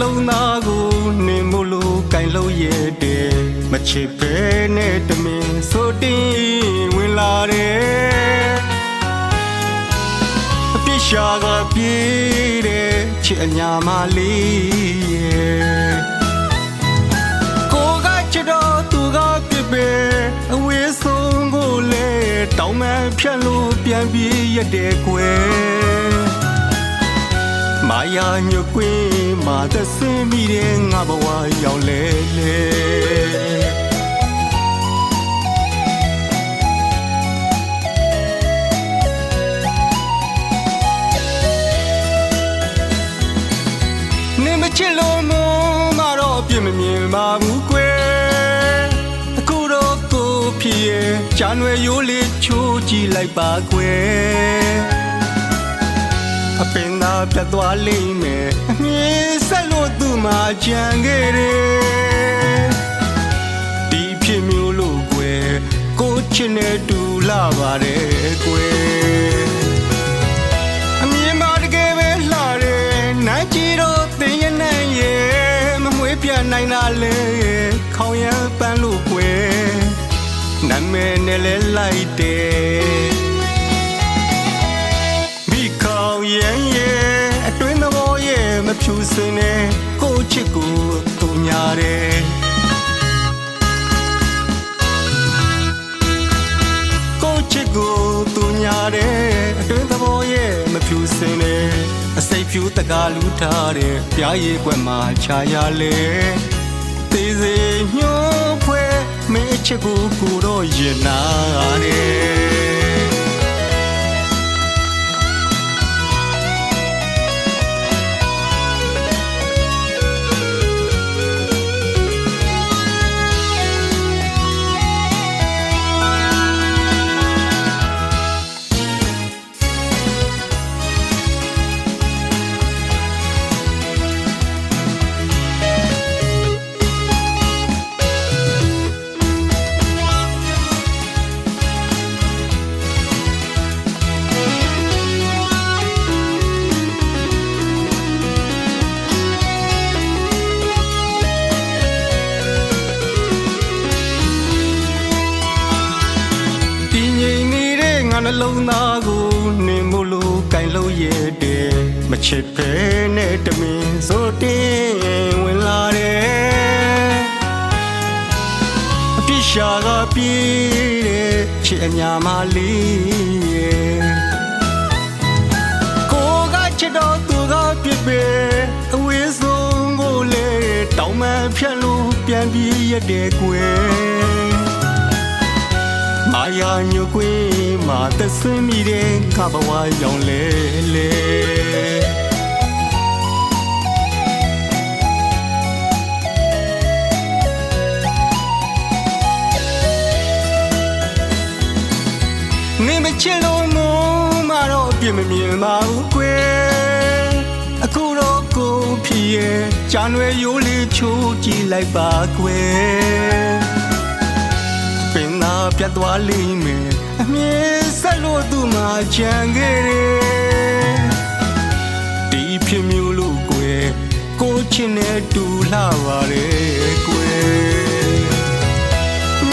လုံးသားကိုနေမို့လို့ကင်လို့ရတဲ့မချစ်ပဲနဲ့တမင်ဆိုတင်ဝင်လာတယ်အပြစ်ရှာကပြေးတဲ့ချစ်အညာမလေးရဲ့ကိုကချစ်တော့သူကပြစ်ပဲအဝေးဆုံးကိုလေတောင်းမှန်ဖြတ်လို့ပြန်ပြေးရတဲ့ကွယ် မာယာညွကွင်းမာသစင်းမိတဲ့ငါဘဝရောက်လေလေနေမချစ်လို့မမတော့အပြစ်မမြင်ပါဘူးကွယ်အခုတော့ကိုဖြစ်ရဲ့ဂျန်ဝဲရိုးလေးချိုးကြည့်လိုက်ပါကွယ် အပင်သာပြတ်သွားလိမ့်မယ်အမြင်ဆက်လို့သူ့မှာကြံခဲ့တယ်ဒီဖြစ်မျိုးလို့ကွယ်ကိုချစ်နေတူလာပါတယ်ကွယ်အမြင်မှာတကယ်ပဲလှတယ်နိုင်ကြည့်တော့တင်ရနိုင်ရဲ့မမွေးပြနိုင်တာလေခေါင်းရမ်းပန်းလို့ကွယ်နာမည်နဲ့လဲလိုက်တယ် စင်နဲ့ကိုယ့်ချစ်ကိုသူညာတယ်ကိုယ့်ချစ်ကိုသူညာတယ်အတွင်းသဘောရဲ့မဖြူစင်နဲ့အစိတ်ဖြူတကားလူထားတဲ့ပြားရည်ကွက်မှာခြာရလေသေးစေညှိုးဖွဲမင်းအချစ်ကိုကိုတော့ရင်နာတယ် လုံးသားကိုနေမို့လို့ကင်လို့ရတဲ့မချစ်ပဲနဲ့တမင်ဆိုတင်ဝင်လာတယ်အပြစ်ရှာကပြေးတဲ့ချစ်အညာမလေးရဲ့ကိုကချစ်တော့သူကပြစ်ပဲအဝေးဆုံးကိုလေတောင်းမှန်ဖြတ်လို့ပြန်ပြေးရတဲ့ကွယ် မာယာညွကွင်းမာသစင်းမိတဲ့ကဘဝရောင်လေလေနေမချစ်လို့မမတော့အပြစ်မမြင်ပါဘူးကွယ်အခုတော့ကိုဖြစ်ရဲ့ဂျန်ဝဲရိုးလေးချိုးကြည့်လိုက်ပါကွယ် ပင်သာပြတ်သွားလိမ့်မယ်အမြင်ဆက်လို့သူ့မှာကြံခဲ့တယ်ဒီဖြစ်မျိုးလို့ကွယ်ကိုချင်နဲ့တူလာပါတယ်ကွယ်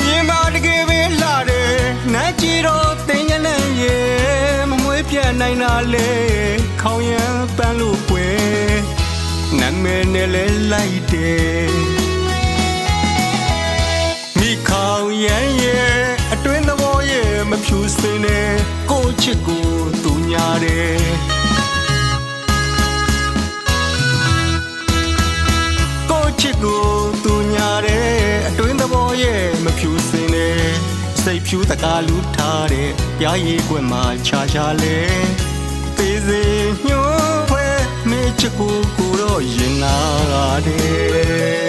မြင်ပါတကယ်ပဲလာတယ်နိုင်ကြည့်တော့တင်ရလန့်ရဲ့မမွေးပြတ်နိုင်တာလေခေါင်းရမ်းပန်းလို့ကွယ်နာမည်နဲ့လဲလိုက်တယ် တ်ဖြူတကားလူထားတဲ့ပြားရည်ကွက်မှာခြားခြားလဲသေးစေညှိုးဖွဲမေချစ်ကိုကိုတော့ရင်နာတယ်